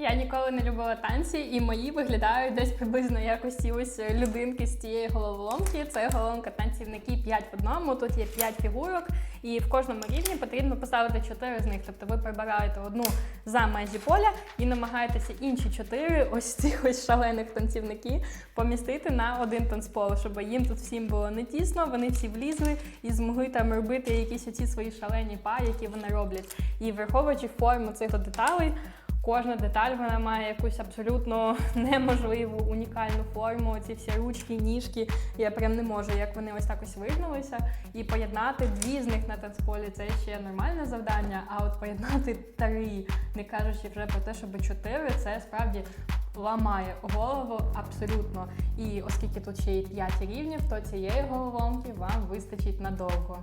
Я ніколи не любила танці, і мої виглядають десь приблизно ці ось людинки з цієї головоломки. Це головоломка танцівники 5 в одному. Тут є 5 фігурок, і в кожному рівні потрібно поставити 4 з них. Тобто ви прибираєте одну за межі поля і намагаєтеся інші 4 ось цих ось шалених танцівників помістити на один танцпол, щоб їм тут всім було не тісно. Вони всі влізли і змогли там робити якісь оці свої шалені па, які вони роблять. І враховуючи форму цих деталей. Кожна деталь вона має якусь абсолютно неможливу унікальну форму. Ці всі ручки, ніжки. Я прям не можу, як вони ось так ось вигнулися. І поєднати дві з них на танцполі це ще нормальне завдання. А от поєднати три, не кажучи вже про те, щоб чотири, це справді ламає голову абсолютно. І оскільки тут ще є 5 рівнів, то цієї головоломки вам вистачить надовго.